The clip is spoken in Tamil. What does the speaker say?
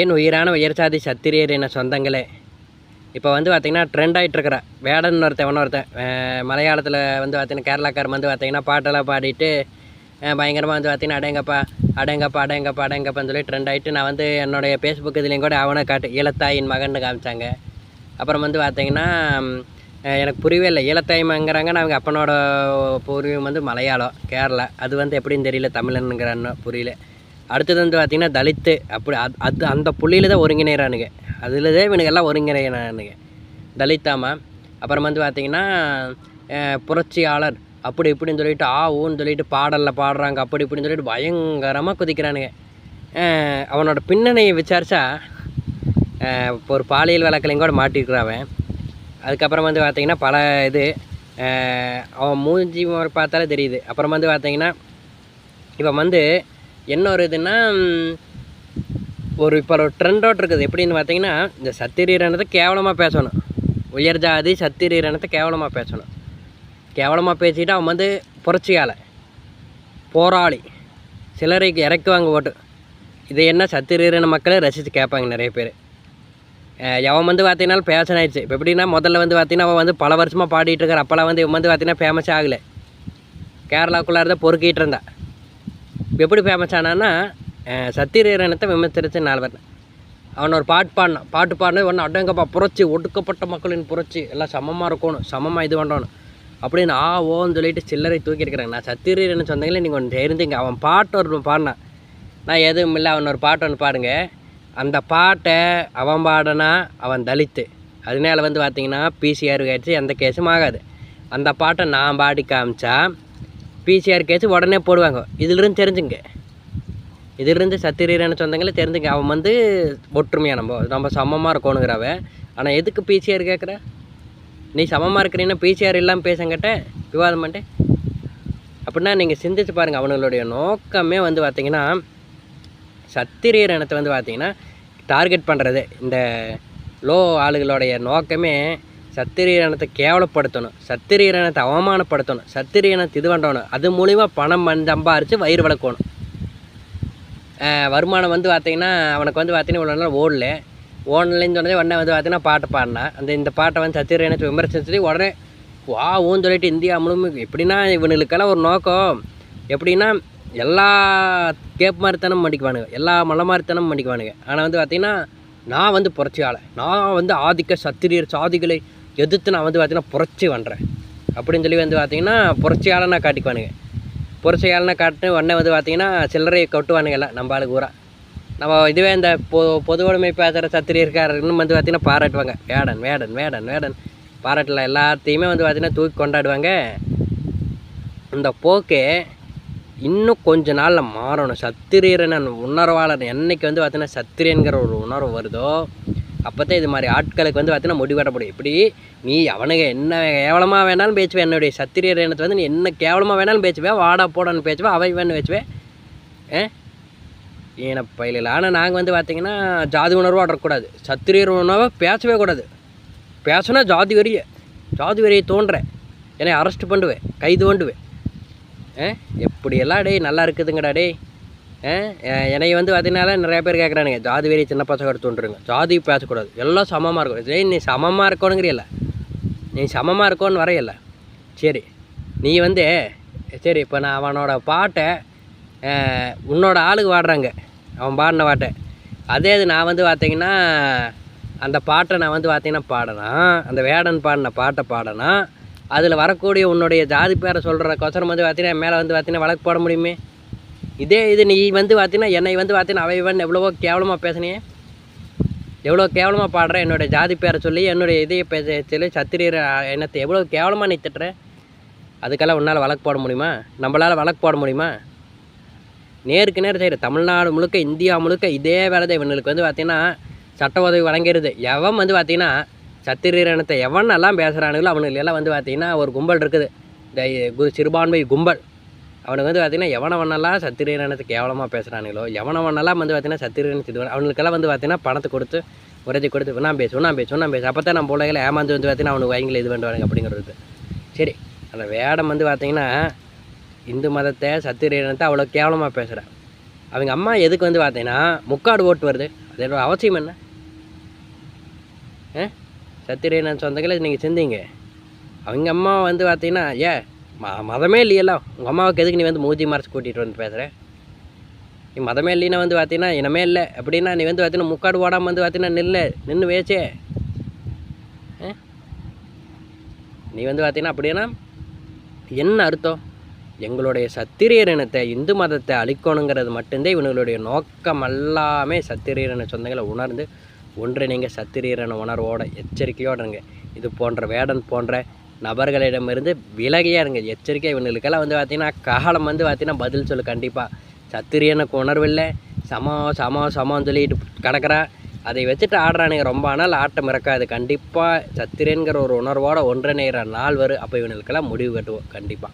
என் உயிரான உயர்சாதி சத்திரியர் என சொந்தங்களே. இப்போ வந்து பார்த்திங்கன்னா ட்ரெண்ட் ஆகிட்டு இருக்கிற வேடன் ஒருத்தன் ஒருத்தன் மலையாளத்தில் வந்து பார்த்திங்கன்னா கேரளாக்காரன் வந்து பார்த்திங்கன்னா பாட்டெல்லாம் பாடிட்டு பயங்கரமாக வந்து பார்த்திங்கன்னா அடேங்கப்பா அடேங்கப்பா அடேங்கப்பா அடேங்கப்பான்னு சொல்லி ட்ரெண்ட் ஆகிட்டு நான் வந்து என்னுடைய ஃபேஸ்புக் இதுலேயும் கூட அவனை காட்டு இளத்தாயின் மகன்னு காமிச்சாங்க. அப்புறம் வந்து பார்த்திங்கன்னா எனக்கு புரியவே இல்லை. ஈழத்தாய்மங்கிறாங்க நான் அவங்க அப்பனோட பூர்வீகம் வந்து மலையாளம் கேரளா. அது வந்து எப்படின்னு தெரியல தமிழனுங்கிறான்னு புரியல. அடுத்தது வந்து பார்த்திங்கன்னா தலித்து. அப்படி அது அது அந்த புள்ளியில் தான் ஒருங்கிணைகிறானுங்க அதில் தான் இவனுங்க எல்லாம் ஒருங்கிணைகிறானுங்க தலித்தாமா. அப்புறம் வந்து பார்த்திங்கன்னா புரட்சியாளர். அப்படி இப்படின்னு சொல்லிட்டு ஆ ஊன்னு சொல்லிட்டு பாடலில் பாடுறாங்க. அப்படி இப்படின்னு சொல்லிட்டு பயங்கரமாக குதிக்கிறானுங்க. அவனோட பின்னணியை விசாரித்தா இப்போ ஒரு பாலியல் வழக்கிலையும் கூட மாட்டிருக்கிறாவன் அதுக்கப்புறம் வந்து பார்த்திங்கன்னா பல இது அவன் மூஞ்சி பார்த்தாலே தெரியுது. அப்புறம் வந்து பார்த்திங்கன்னா இவன் வந்து என்ன ஒரு இதுன்னா ஒரு இப்போ ஒரு ட்ரெண்டோட் இருக்குது. எப்படின்னு பார்த்தீங்கன்னா இந்த சத்திரீரணத்தை கேவலமாக பேசணும். உயர் ஜாதி சத்திரீரணத்தை கேவலமாக பேசணும். கேவலமாக பேசிட்டு அவன் வந்து புரட்சியால் போராளி சிலரைக்கு இறக்குவாங்க ஓட்டு. இது என்ன சத்திரீரண மக்களே ரசித்து கேட்பாங்க நிறைய பேர். எவன் அவன் வந்து பார்த்தீங்கன்னா பேஷன் ஆயிடுச்சு. இப்போ எப்படின்னா முதல்ல வந்து பார்த்தீங்கன்னா அவன் வந்து பல வருஷமாக பாடிட்டு இருக்கார். அப்போல்லாம் வந்து இவன் வந்து பார்த்தீங்கன்னா ஃபேமஸ் ஆகலை. கேரளாக்குள்ளே இருந்தால் பொறுக்கிட்டு இருந்தா எப்படி ஃபேமஸ் ஆனான்னா சத்திரீரணத்தை விமர்சித்து நாலு பேர் அவன் ஒரு பாட்டு பாடினான் பாட்டு பாடினது ஒன்று அடங்கப்பா புரட்சி ஒடுக்கப்பட்ட மக்களின் புரட்சி எல்லாம் சமமாக இருக்கணும் சமமாக இது பண்ணணும் அப்படின்னு ஆ ஓன்னு சொல்லிட்டு சில்லறை தூக்கியிருக்கிறாங்க நான் சத்திரீரன் சொன்னீங்களே நீங்கள் ஒன்று இருந்தீங்க அவன் பாட்டு ஒரு பாடினான் நான் எதுவும் இல்லை அவன் ஒரு பாட்டு ஒன்று பாடுங்க. அந்த பாட்டை அவன் பாடனா அவன் தலித்து. அதனால வந்து பார்த்திங்கன்னா பிசிஆர் கேட்சி எந்த கேஸும் ஆகாது. அந்த பாட்டை நான் பாடி காமிச்சா பிசிஆர் கேஸ் உடனே போடுவாங்க. இதிலிருந்து தெரிஞ்சுங்க. இதிலிருந்து சத்திரீரன்னு சொந்தங்களே தெரிஞ்சுங்க. அவன் வந்து ஒற்றுமையாக நம்ம. நம்ம சமமாக இருக்கணுங்கிறவ ஆனால் எதுக்கு பிசிஆர் கேட்குற நீ சமமாக இருக்கிறீன்னா பிசிஆர் இல்லாமல் பேசங்கிட்ட விவாதம் பண்ணிட்டேன் அப்படின்னா நீங்கள் சிந்திச்சு பாருங்கள் அவனுங்களுடைய நோக்கமே வந்து பார்த்தீங்கன்னா சத்திரியர் இனத்தை வந்து பார்த்தீங்கன்னா டார்கெட் பண்ணுறது இந்த லோ ஆளுகளுடைய நோக்கமே சத்திரியர் இனத்தை கேவலப்படுத்தணும். சத்திரியர் இனத்தை அவமானப்படுத்தணும். சத்திரிய இனத்தை இது பண்ணணும். அது மூலிமா பணம் சம்பாரித்து வயிறு வளர்க்கணும். வருமானம் வந்து பார்த்தீங்கன்னா அவனுக்கு வந்து பார்த்தீங்கன்னா இவ்வளோ நாள் ஓடல. ஓடலைன்னு சொன்னதே உடனே வந்து பார்த்தீங்கன்னா பாட்டு பாடினான் அந்த இந்த பாட்டை வந்து சத்திரிய இனத்தை உடனே வா ஊன்னு சொல்லிட்டு இந்தியா முழுமைக்கு எப்படின்னா இவனுக்கெல்லாம் ஒரு நோக்கம். எப்படின்னா எல்லா கேப் மாதிரித்தனம் பண்ணிக்குவானுங்க எல்லா மலை மாதிரித்தனம் பண்ணிக்குவானுங்க ஆனால் வந்து பார்த்திங்கன்னா நான் வந்து புரட்சியாளர் நான் வந்து ஆதிக்க சத்திரியர் சாதிகளை எதிர்த்து நான் வந்து பார்த்திங்கன்னா புரட்சி பண்ணுறேன். அப்படின்னு சொல்லி வந்து பார்த்திங்கன்னா புரட்சியாளனா காட்டிக்குவானுங்க. புரட்சியாளனை காட்டு உடனே வந்து பார்த்திங்கன்னா சில்லறையை கொட்டுவானுங்க எல்லாம் நம்ம ஆளுக்கு ஊரா நம்ம இதுவே இந்த பொ பொது உடைமை பேசுகிற சத்திரியர்காரன்னு வந்து பார்த்திங்கன்னா பாராட்டுவாங்க. வேடன் வேடன் வேடன் வேடன். பாராட்டில் எல்லாத்தையுமே வந்து பார்த்திங்கன்னா தூக்கி கொண்டாடுவாங்க. இந்த போக்கு இன்னும் கொஞ்ச நாளில் மாறணும். சத்திரியரன் உணர்வாளர் என்னைக்கு வந்து பார்த்திங்கன்னா சத்திரியங்கிற ஒரு உணர்வு வருதோ அப்போ தான் இது மாதிரி ஆட்களுக்கு வந்து பார்த்தீங்கன்னா முடிவு முடியும் இப்படி நீ அவனுங்க என்ன கேவலமாக வேணாலும் பேசுவேன். என்னுடைய சத்திரியர் இனத்தை வந்து நீ என்ன கேவலமாக வேணாலும் பேச்சுவேன் வாடா போடான்னு பேசுவேன். அவை வேணும் பேசுவேன். ஏ ஈனப்பயிலில் ஆனால் நாங்கள் வந்து பார்த்தீங்கன்னா ஜாதி உணர்வாக ஆடக்கூடாது சத்திரியர் உணர்வாக பேசவே கூடாது. பேசுனா ஜாதி வெறிய. ஜாதி வெறியை தோன்றேன் என்னை அரெஸ்ட் பண்ணுவேன். கைது பண்ணுவேன் ஆ? எப்படியெல்லாம் டேய் நல்லா இருக்குதுங்கடா டே என்னை வந்து பார்த்தீங்கனால நிறைய பேர் கேட்குறானுங்க ஜாதி வெறி சின்ன பசங்க எடுத்துட்டுருங்க ஜாதி பேசக்கூடாது. எல்லாம் சமமாக இருக்கும். சரி நீ சமமாக இருக்கணுங்கிறியல்ல. நீ சமமாக இருக்கோன்னு வரையல சரி நீ வந்து சரி இப்போ நான் அவனோட பாட்டை உன்னோட ஆளுக்கு பாடுறாங்க. அவன் பாடின பாட்டை. அதே இது நான் வந்து பார்த்தீங்கன்னா அந்த பாட்டை நான் வந்து பார்த்தீங்கன்னா பாடினா அந்த வேடன் பாடின பாட்டை பாடினா அதில் வரக்கூடிய உன்னுடைய ஜாதி பேரை சொல்கிற கொசரம் வந்து பார்த்தீங்கன்னா மேலே வந்து பார்த்தீங்கன்னா வழக்கு போட முடியுமே? இதே இது நீ வந்து பார்த்தீங்கன்னா என்னை வந்து பார்த்தீங்கன்னா அவைவன் எவ்வளவோ கேவலமாக பேசினே. எவ்வளோ கேவலமாக பாடுற என்னுடைய ஜாதி பேரை சொல்லி என்னுடைய இதையை பேச சொல்லி சத்திரியர் எண்ணத்தை எவ்வளோ கேவலமாக நீ திட்டுற? அதுக்கெல்லாம் உன்னால் வழக்கு போட முடியுமா? நம்மளால் வழக்கு போட முடியுமா? நேருக்கு நேர் செய்கிற தமிழ்நாடு முழுக்க இந்தியா முழுக்க இதே வேலை தான் இவனுக்கு வந்து பார்த்திங்கன்னா சட்ட உதவி வழங்கிடுது. எவன் வந்து பார்த்திங்கன்னா சத்திரீரணத்தை எவன் எல்லாம் பேசுகிறானுங்களோ அவனுக்கு எல்லாம் வந்து பார்த்திங்கன்னா ஒரு கும்பல் இருக்குது. இந்த குரு சிறுபான்மை கும்பல். அவனுக்கு வந்து பார்த்திங்கன்னா எவனவனெல்லாம் சத்திரியனத்தை கேவலமாக பேசுகிறானுங்களோ எவனவனெல்லாம் வந்து பார்த்திங்கன்னா சத்திரீரணத்தை இது அவனுக்கெல்லாம் வந்து பார்த்திங்கன்னா பணத்தை கொடுத்து உரைச்சி கொடுத்து நான் பேசு நான் பேசு நான் பேசு. அப்போ தான் நம்ம பிள்ளைகளை ஏமாந்து வந்து பார்த்திங்கன்னா அவனுக்கு வயங்கில் இது பண்ணுவானுங்க அப்படிங்கிறது சரி அந்த வேடம் வந்து பார்த்திங்கன்னா இந்து மதத்தை சத்திரியனத்தை அவ்வளோ கேவலமாக பேசுகிறேன் அவங்க அம்மா எதுக்கு வந்து பார்த்தீங்கன்னா முக்காடு ஓட்டு வருது. அதோட அவசியம் என்ன? ஆ சத்திரியன் சொந்தங்களை நீங்கள் சிந்திங்க. அவங்க அம்மா வந்து பார்த்தீங்கன்னா ஏ ம மதமே இல்லையல்ல. உங்கள் அம்மாவுக்கு எதுக்கு நீ வந்து மூஞ்சி மறைச்சு கூட்டிகிட்டு வந்து பேசுகிறேன் நீ மதமே இல்லைன்னா வந்து பார்த்தீங்கன்னா இனமே இல்லை. அப்படின்னா நீ வந்து பார்த்தீங்கன்னா முக்காடு ஓடாமல் வந்து பார்த்தீங்கன்னா நில்லு நின்று வேச்சே ஆ? நீ வந்து பார்த்தீங்கன்னா அப்படின்னா என்ன அர்த்தம்? எங்களுடைய சத்திரியர் இனத்தை இந்து மதத்தை அழிக்கணுங்கிறது மட்டும்தான் இவங்களுடைய நோக்கம். எல்லாமே சத்திரியரின சொந்தங்களை உணர்ந்து ஒன்று நீங்கள் சத்திரியரின உணர்வோட எச்சரிக்கையோடுங்க இது போன்ற வேடன் போன்ற நபர்களிடமிருந்து விலகியா இருங்க. எச்சரிக்கை இவனுங்களுக்கெல்லாம் வந்து பார்த்தீங்கன்னா காலம் வந்து பார்த்தீங்கன்னா பதில் சொல்லு கண்டிப்பாக சத்திரியனுக்கு உணர்வில்லை சமம் சமம் சமம்னு சொல்லிட்டு கிடக்குறா. அதை வச்சுட்டு ஆடுறானுங்க ரொம்ப. நாள் ஆட்டம் இறக்காது. கண்டிப்பாக சத்திரியன்கிற ஒரு உணர்வோடு ஒன்றிணைகிற நாள் வரும் அப்போ இவனுக்கெல்லாம் முடிவு கட்டுவோம். கண்டிப்பாக